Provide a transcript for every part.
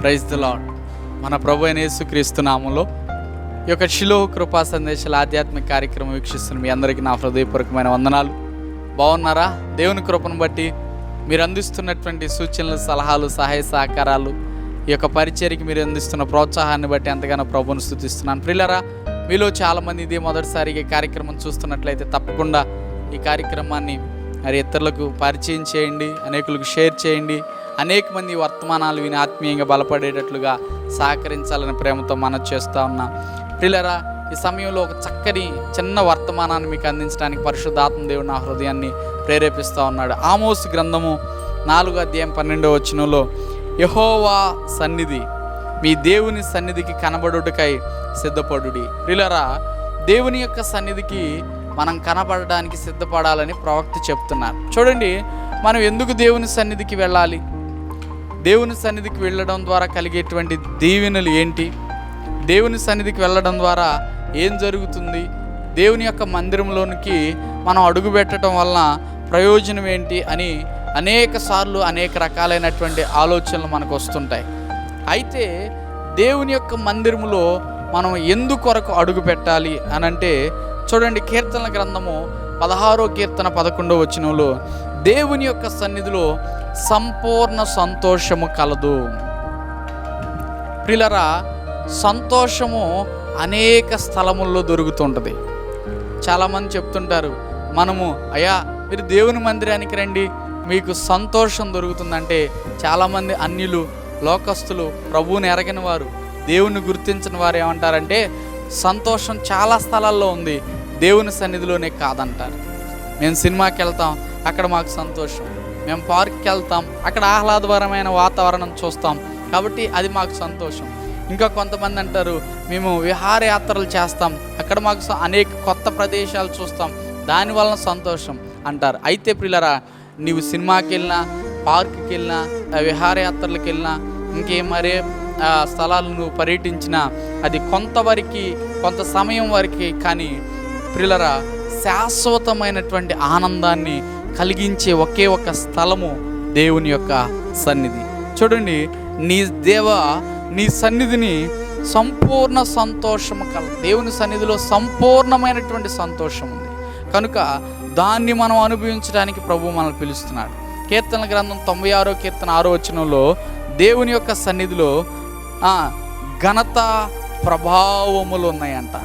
Praise the lord మన ప్రభు అయిన యేసుక్రీస్తు నామంలో ఈ యొక్క శిలో కృపా సందేశాల ఆధ్యాత్మిక కార్యక్రమం వీక్షిస్తున్న మీ అందరికీ నా హృదయపూర్వకమైన వందనాలు. బాగున్నారా? దేవుని కృపను బట్టి మీరు అందిస్తున్నటువంటి సూచనలు సలహాలు సహాయ సహకారాలు ఈ యొక్క పరిచర్కి మీరు అందిస్తున్న ప్రోత్సాహాన్ని బట్టి ఎంతగానో ప్రభును స్థుతిస్తున్నాను. ప్రిల్లరా మీలో చాలామంది ఇదే మొదటిసారిగా కార్యక్రమం చూస్తున్నట్లయితే తప్పకుండా ఈ కార్యక్రమాన్ని మరి ఇతరులకు పరిచయం చేయండి అనేకులకు షేర్ చేయండి అనేక మంది వర్తమానాలు విని ఆత్మీయంగా బలపడేటట్లుగా సహకరించాలని ప్రేమతో మనం చేస్తూ ఉన్నాం. ప్రిలరా ఈ సమయంలో ఒక చక్కని చిన్న వర్తమానాన్ని మీకు అందించడానికి పరిశుద్ధాత్మ దేవుడు నా హృదయాన్ని ప్రేరేపిస్తూ ఉన్నాడు. ఆమోస్ గ్రంథము నాలుగు అధ్యాయం పన్నెండో వచనంలో యహోవా సన్నిధి మీ దేవుని సన్నిధికి కనబడుటకై సిద్ధపడుడి. ప్రిలరా దేవుని యొక్క సన్నిధికి మనం కనబడడానికి సిద్ధపడాలని ప్రవక్త చెప్తున్నారు. చూడండి మనం ఎందుకు దేవుని సన్నిధికి వెళ్ళాలి? దేవుని సన్నిధికి వెళ్ళడం ద్వారా కలిగేటువంటి దీవెనలు ఏంటి? దేవుని సన్నిధికి వెళ్ళడం ద్వారా ఏం జరుగుతుంది? దేవుని యొక్క మందిరంలోనికి మనం అడుగు పెట్టడం వలన ప్రయోజనం ఏంటి అని అనేక సార్లు అనేక రకాలైనటువంటి ఆలోచనలు మనకు వస్తుంటాయి. అయితే దేవుని యొక్క మందిరములో మనం ఎందుకొరకు అడుగు పెట్టాలి అని అంటే చూడండి కీర్తన గ్రంథము పదహారో కీర్తన పదకొండో వచనంలో దేవుని యొక్క సన్నిధిలో సంపూర్ణ సంతోషము కలదు. ప్రిలరా సంతోషము అనేక స్థలముల్లో దొరుకుతుంటుంది. చాలామంది చెప్తుంటారు మనము అయ్యా మీరు దేవుని మందిరానికి రండి మీకు సంతోషం దొరుకుతుందంటే చాలామంది అన్యులు లోకస్తులు ప్రభువుని ఎరగని వారు దేవుని గుర్తించిన వారు ఏమంటారంటే సంతోషం చాలా స్థలాల్లో ఉంది దేవుని సన్నిధిలోనే కాదంటారు. మేము సినిమాకి వెళ్తాం అక్కడ మాకు సంతోషం. మేము పార్క్కి వెళ్తాం. అక్కడ ఆహ్లాదకరమైన వాతావరణం చూస్తాం. కాబట్టి అది మాకు సంతోషం. ఇంకా కొంతమంది అంటారు మేము విహారయాత్రలు చేస్తాం. అక్కడ మాకు అనేక కొత్త ప్రదేశాలు చూస్తాం. దానివలన సంతోషం అంటారు. అయితే ప్రిల్లరా నీవు సినిమాకి వెళ్ళినా పార్క్కి వెళ్ళినా విహారయాత్రలకు వెళ్ళినా ఇంకే మరే స్థలాలను స్థలాలు నువ్వు పర్యటించినా అది కొంతవరకు కొంత సమయం వరకు కానీ ప్రిల్లరా శాశ్వతమైనటువంటి ఆనందాన్ని కలిగించే ఒకే ఒక స్థలము దేవుని యొక్క సన్నిధి. చూడండి నీ దేవ నీ సన్నిధిని సంపూర్ణ సంతోషము కల దేవుని సన్నిధిలో సంపూర్ణమైనటువంటి సంతోషం ఉంది. కనుక దాన్ని మనం అనుభవించడానికి ప్రభు మనల్ని పిలుస్తున్నాడు. కీర్తన గ్రంథం తొంభై ఆరో కీర్తన ఆరో వచనంలో దేవుని యొక్క సన్నిధిలో ఘనత ప్రభావములు ఉన్నాయంట.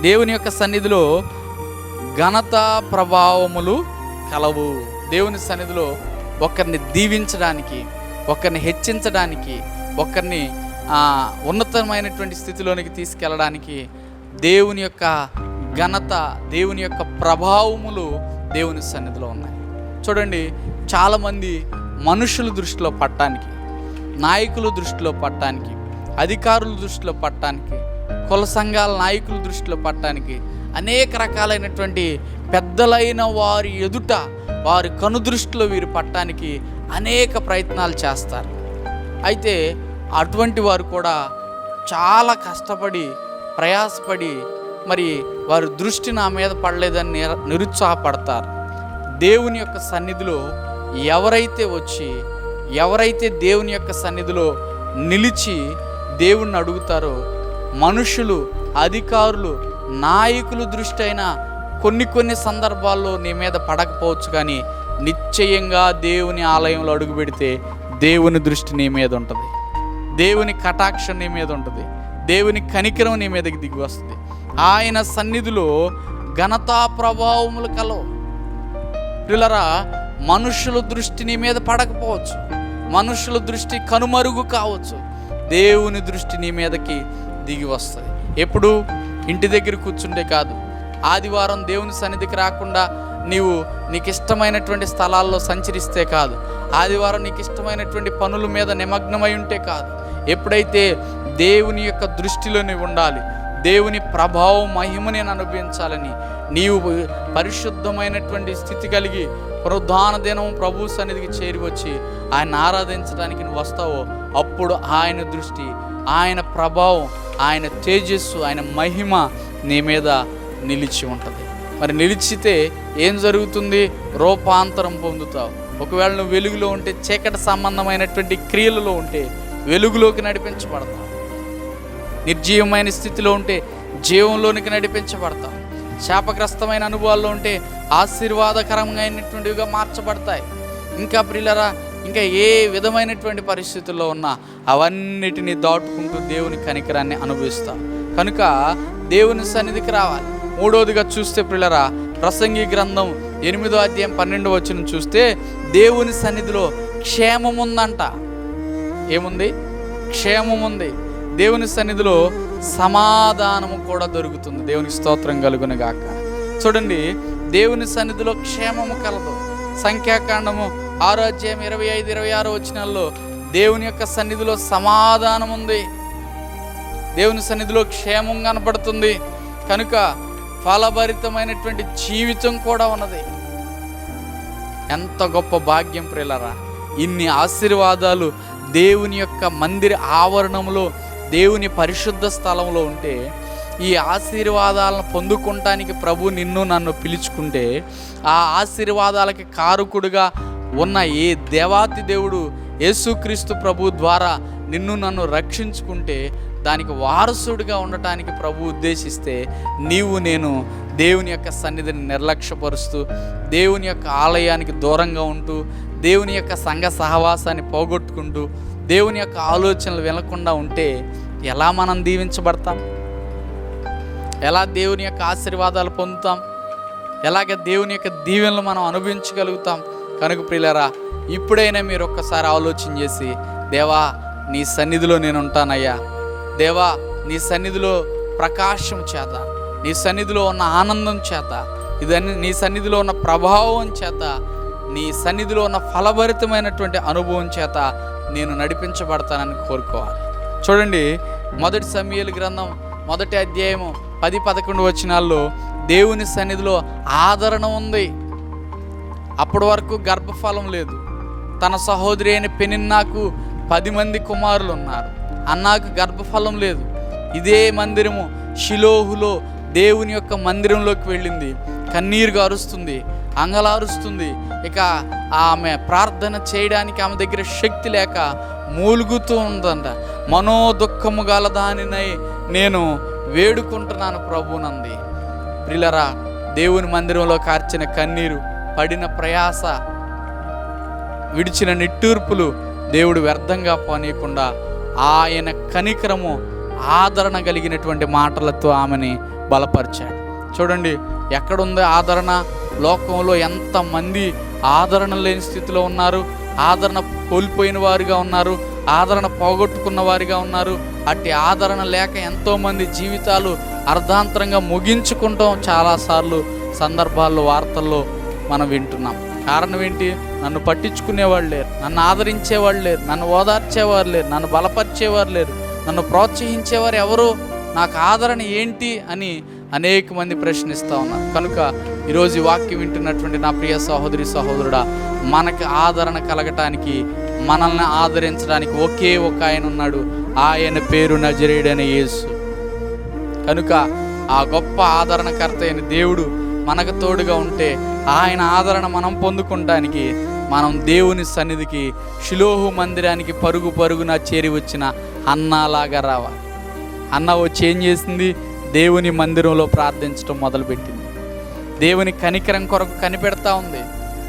దేవుని యొక్క సన్నిధిలో ఘనత ప్రభావములు కలవు. దేవుని సన్నిధిలో ఒకరిని దీవించడానికి ఒకరిని హెచ్చించడానికి ఒకరిని ఉన్నతమైనటువంటి స్థితిలోనికి తీసుకెళ్ళడానికి దేవుని యొక్క ఘనత దేవుని యొక్క ప్రభావములు దేవుని సన్నిధిలో ఉన్నాయి. చూడండి చాలామంది మనుషుల దృష్టిలో పట్టడానికి నాయకుల దృష్టిలో పట్టడానికి అధికారుల దృష్టిలో పట్టడానికి కుల సంఘాల నాయకుల దృష్టిలో పట్టడానికి అనేక రకాలైనటువంటి పెద్దలైన వారి ఎదుట వారి కనుదృష్టిలో వీరు పట్టడానికి అనేక ప్రయత్నాలు చేస్తారు. అయితే అటువంటి వారు కూడా చాలా కష్టపడి ప్రయాసపడి మరి వారి దృష్టి నా మీద పడలేదని నిర- నిరుత్సాహపడతారు. దేవుని యొక్క సన్నిధిలో ఎవరైతే వచ్చి ఎవరైతే దేవుని యొక్క సన్నిధిలో నిలిచి దేవుణ్ణి అడుగుతారో మనుషులు అధికారులు నాయకులు దృష్టి అయినా కొన్ని కొన్ని సందర్భాల్లో నీ మీద పడకపోవచ్చు కానీ నిశ్చయంగా దేవుని ఆలయంలో అడుగు పెడితే దేవుని దృష్టి నీ మీద ఉంటుంది. దేవుని కటాక్షం నీ మీద ఉంటుంది. దేవుని కనికరం నీ మీదకి దిగి వస్తుంది. ఆయన సన్నిధిలో ఘనతా ప్రభావములు కలవు. పిల్లరా మనుషుల దృష్టి నీ మీద పడకపోవచ్చు. మనుషుల దృష్టి కనుమరుగు కావచ్చు. దేవుని దృష్టి నీ మీదకి దిగి వస్తుంది. ఎప్పుడు? ఇంటి దగ్గర కూర్చుంటే కాదు. ఆదివారం దేవుని సన్నిధికి రాకుండా నీవు నీకు ఇష్టమైనటువంటి స్థలాల్లో సంచరిస్తే కాదు. ఆదివారం నీకు ఇష్టమైనటువంటి పనుల మీద నిమగ్నమై ఉంటే కాదు. ఎప్పుడైతే దేవుని యొక్క దృష్టిలో నీవు ఉండాలి దేవుని ప్రభావం మహిమ నేను అనుభవించాలని నీవు పరిశుద్ధమైనటువంటి స్థితి కలిగి ప్రధాన దినం ప్రభు సన్నిధికి చేరి వచ్చి ఆయన ఆరాధించడానికి నువ్వు వస్తావో అప్పుడు ఆయన దృష్టి ఆయన ప్రభావం ఆయన తేజస్సు ఆయన మహిమ నీ మీద నిలిచి ఉంటుంది. మరి నిలిచితే ఏం జరుగుతుంది? రూపాంతరం పొందుతావు. ఒకవేళ నువ్వు వెలుగులో ఉంటే చీకటి సంబంధమైనటువంటి క్రియలలో ఉంటే వెలుగులోకి నడిపించబడతాం నిర్జీవమైన స్థితిలో ఉంటే జీవంలోనికి నడిపించబడతాం శాపగ్రస్తమైన అనుభవాల్లో ఉంటే ఆశీర్వాదకరమైనటువంటివిగా మార్చబడతాయి. ఇంకా ప్రిల్లరా ఇంకా ఏ విధమైనటువంటి పరిస్థితుల్లో ఉన్నా అవన్నిటినీ దాటుకుంటూ దేవుని కనికరాన్ని అనుభవిస్తాం కనుక దేవుని సన్నిధికి రావాలి. మూడవదిగా చూస్తే పిల్లరా ప్రసంగి గ్రంథం ఎనిమిదో అధ్యాయం పన్నెండు వచ్చిన చూస్తే దేవుని సన్నిధిలో క్షేమం ఉందంట ఏముంది? క్షేమం ఉంది దేవుని సన్నిధిలో సమాధానము కూడా దొరుకుతుంది. దేవుని స్తోత్రం కలుగును గాక చూడండి దేవుని సన్నిధిలో క్షేమము కలదు. సంఖ్యాకాండము ఆరో అధ్యాయం ఇరవై ఐదు ఇరవై ఆరు వచ్చినాల్లో దేవుని యొక్క సన్నిధిలో సమాధానం ఉంది దేవుని సన్నిధిలో క్షేమం కనపడుతుంది. కనుక ఫలభరితమైనటువంటి జీవితం కూడా ఉన్నది. ఎంత గొప్ప భాగ్యం ప్రియులరా. ఇన్ని ఆశీర్వాదాలు దేవుని యొక్క మందిర ఆవరణంలో దేవుని పరిశుద్ధ స్థలంలో ఉంటే ఈ ఆశీర్వాదాలను పొందుకుంటానికి ప్రభు నిన్ను నన్ను పిలుచుకుంటే ఆ ఆశీర్వాదాలకి కారుకుడుగా ఉన్న ఏ దేవాతి దేవుడు యేసుక్రీస్తు ప్రభు ద్వారా నిన్ను నన్ను రక్షించుకుంటే దానికి వారసుడిగా ఉండటానికి ప్రభు ఉద్దేశిస్తే నీవు నేను దేవుని యొక్క సన్నిధిని నిర్లక్ష్యపరుస్తూ దేవుని యొక్క ఆలయానికి దూరంగా ఉంటూ దేవుని యొక్క సంఘ సహవాసాన్ని పోగొట్టుకుంటూ దేవుని యొక్క ఆలోచనలు వినకుండా ఉంటే ఎలా మనం దీవించబడతాం? ఎలా దేవుని యొక్క ఆశీర్వాదాలు పొందుతాం? ఎలాగ దేవుని యొక్క దీవెనలు మనం అనుభవించగలుగుతాం? కనుక ప్రియులరా ఇప్పుడైనా మీరు ఒక్కసారి ఆలోచన చేసి దేవా నీ సన్నిధిలో నేను ఉంటానయ్యా దేవా నీ సన్నిధిలో ప్రకాశం చేత నీ సన్నిధిలో ఉన్న ఆనందం చేత ఇదన్నీ నీ సన్నిధిలో ఉన్న ప్రభావం చేత నీ సన్నిధిలో ఉన్న ఫలభరితమైనటువంటి అనుభవం చేత నేను నడిపించబడతానని కోరుకోవాలి. చూడండి మొదటి సమయలు గ్రంథం మొదటి అధ్యాయము పది పదకొండు వచనాల్లో దేవుని సన్నిధిలో ఆదరణ ఉంది. అప్పటి వరకు గర్భఫలం లేదు. తన సహోదరి అయిన పెనిన్నాకు పది మంది కుమారులు ఉన్నారు. అన్నాకు గర్భఫలం లేదు. ఇదే మందిరము షిలోహులో దేవుని యొక్క మందిరంలోకి వెళ్ళింది. కన్నీరుగా అరుస్తుంది అంగలారుస్తుంది. ఇక ఆమె ప్రార్థన చేయడానికి ఆమె దగ్గర శక్తి లేక మూలుగుతూ ఉందంట. మనోదుఖము గల దానినై నేను వేడుకుంటున్నాను ప్రభునంది. ప్రిలరా దేవుని మందిరంలో కార్చిన కన్నీరు పడిన ప్రయాస విడిచిన నిట్టూర్పులు దేవుడు వ్యర్థంగా పోనీయకుండా ఆయన కనికరము ఆదరణ కలిగినటువంటి మాటలతో ఆమెని బలపరిచాడు. చూడండి ఎక్కడుంది ఆదరణ? లోకంలో ఎంతమంది ఆదరణ లేని స్థితిలో ఉన్నారు? ఆదరణ కోల్పోయిన వారుగా ఉన్నారు? ఆదరణ పోగొట్టుకున్న వారిగా ఉన్నారు? అట్టి ఆదరణ లేక ఎంతోమంది జీవితాలు అర్ధాంతరంగా ముగించుకుంటాం. చాలాసార్లు సందర్భాల్లో వార్తల్లో మనం వింటున్నాం. కారణం ఏంటి? నన్ను పట్టించుకునేవాళ్ళు లేరు నన్ను ఆదరించేవాళ్ళు లేరు నన్ను ఓదార్చేవారు లేరు నన్ను బలపరిచేవారు లేరు నన్ను ప్రోత్సహించేవారు ఎవరు నాకు ఆదరణ ఏంటి అని అనేక మంది ప్రశ్నిస్తూ ఉన్నారు. కనుక ఈరోజు వాక్యం వింటున్నటువంటి నా ప్రియ సహోదరి సహోదరుడా మనకి ఆదరణ కలగటానికి మనల్ని ఆదరించడానికి ఒకే ఒక ఆయన ఉన్నాడు ఆయన పేరు నజరేడైన యేసు. కనుక ఆ గొప్ప ఆదరణకర్త అయిన దేవుడు మనకు తోడుగా ఉంటే ఆయన ఆదరణ మనం పొందుకుంటానికి మనం దేవుని సన్నిధికి శిలోహు మందిరానికి పరుగు పరుగున చేరి వచ్చిన అన్నలాగా రావాలి. అన్న వచ్చి ఏం చేసింది? దేవుని మందిరంలో ప్రార్థించడం మొదలుపెట్టింది. దేవుని కనికరం కొరకు కనిపెడతా ఉంది.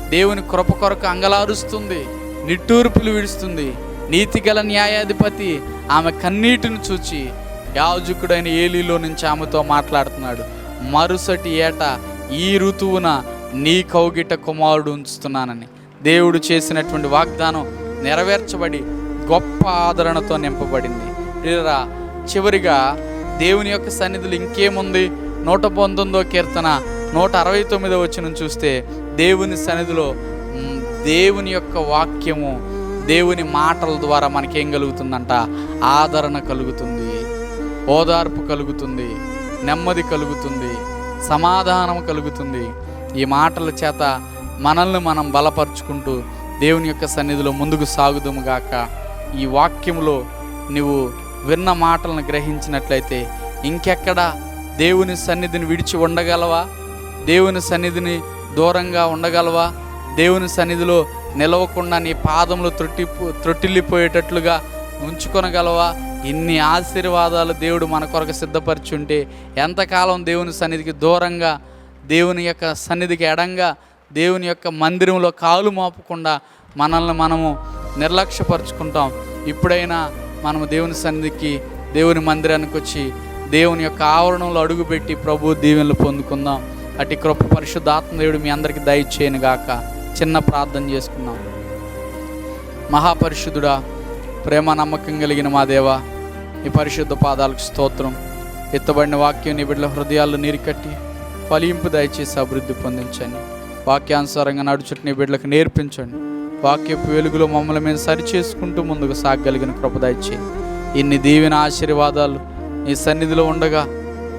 దేవుని కృప కొరకు అంగలారుస్తుంది. నిట్టూర్పులు విడుస్తుంది. నీతిగల న్యాయాధిపతి ఆమె కన్నీటిని చూచి యాజకుడైన ఏలీలో నుంచి ఆమెతో మాట్లాడుతున్నాడు. మరుసటి ఏట ఈ ఋతువున నీ కౌగిట కుమారుడు ఉంచుతున్నానని. దేవుడు చేసినటువంటి వాగ్దానం నెరవేర్చబడి గొప్ప ఆదరణతో నింపబడింది. ప్రియరా చివరిగా దేవుని యొక్క సన్నిధులు ఇంకేముంది? నూట పంతొమ్మిదో కీర్తన నూట అరవై తొమ్మిదో వచ్చిన చూస్తే దేవుని సన్నిధిలో దేవుని యొక్క వాక్యము దేవుని మాటల ద్వారా మనకేం కలుగుతుందంట? ఆదరణ కలుగుతుంది ఓదార్పు కలుగుతుంది నెమ్మది కలుగుతుంది సమాధానం కలుగుతుంది. ఈ మాటల చేత మనల్ని మనం బలపరుచుకుంటూ దేవుని యొక్క సన్నిధిలో ముందుకు సాగుదుము గాక. ఈ వాక్యంలో నువ్వు విన్న మాటలను గ్రహించినట్లయితే ఇంకెక్కడ దేవుని సన్నిధిని విడిచి ఉండగలవా? దేవుని సన్నిధిని దూరంగా ఉండగలవా? దేవుని సన్నిధిలో నిలవకుండా నీ పాదములు త్రొట్టి త్రొట్టిల్లిపోయేటట్లుగా ఉంచుకొనగలవా? ఇన్ని ఆశీర్వాదాలు దేవుడు మన కొరకు సిద్ధపరచుంటే ఎంతకాలం దేవుని సన్నిధికి దూరంగా దేవుని యొక్క సన్నిధికి ఎడంగా దేవుని యొక్క మందిరంలో కాలు మోపకుండా మనల్ని మనము నిర్లక్ష్యపరుచుకుంటాం. ఇప్పుడైనా మనము దేవుని సన్నిధికి దేవుని మందిరానికి వచ్చి దేవుని యొక్క ఆవరణంలో అడుగుపెట్టి ప్రభు దీవెనలు పొందుకుందాం. అటు కృప పరిశుద్ధాత్మ దేవుడు మీ అందరికీ దయచేయను గాక. చిన్న ప్రార్థన చేసుకుందాం. మహాపరిశుద్ధుడా ప్రేమ నమ్మకం కలిగిన మా దేవ ఈ పరిశుద్ధ పాదాలకు స్తోత్రం. ఎత్తబడిన వాక్యం నీ బిడ్డల హృదయాల్లో నీరు కట్టి ఫలింపు దయచేసి అభివృద్ధి పొందించండి. వాక్యానుసారంగా నడుచుట నీ బిడ్డలకు నేర్పించండి. వాక్యపు వెలుగులో మమ్మల్ని మేము సరిచేసుకుంటూ ముందుకు సాగలిగిన కృప ఇన్ని దీవెన ఆశీర్వాదాలు నీ సన్నిధిలో ఉండగా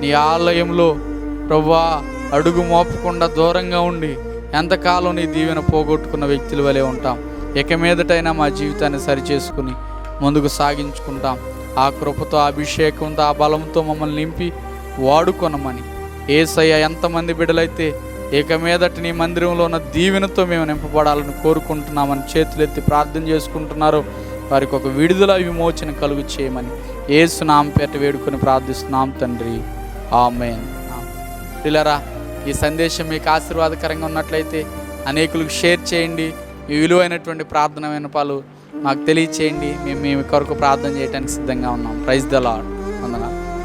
నీ ఆలయంలో ప్రవ్వా అడుగు మోపకుండా దూరంగా ఉండి ఎంతకాలం నీ దీవెన పోగొట్టుకున్న వ్యక్తుల వలె ఉంటాం. ఇక మీదటైనా మా జీవితాన్ని సరిచేసుకుని ముందుకు సాగించుకుంటాం. ఆ కృపతో అభిషేకంతో ఆ బలంతో మమ్మల్ని నింపి వాడుకొనమని. ఏసయ్య ఎంతమంది బిడ్డలైతే ఇక మీదట నీ మందిరంలో ఉన్న దీవెనతో మేము నింపబడాలని కోరుకుంటున్నామని చేతులెత్తి ప్రార్థన చేసుకుంటున్నారు. వారికి ఒక విడుదల విమోచన కలుగు చేయమని ఏసు పేట వేడుకొని ప్రార్థిస్తున్నాం తండ్రి. ఆమెన్. పిల్లరా ఈ సందేశం మీకు ఆశీర్వాదకరంగా ఉన్నట్లయితే అనేకులకు షేర్ చేయండి. మీ విలువైనటువంటి ప్రార్థన వినపాలు మాకు తెలియచేయండి. మేము మీ కొరకు ప్రార్థన చేయడానికి సిద్ధంగా ఉన్నాం. ప్రైజ్ ద లాడ్ వందనాలు.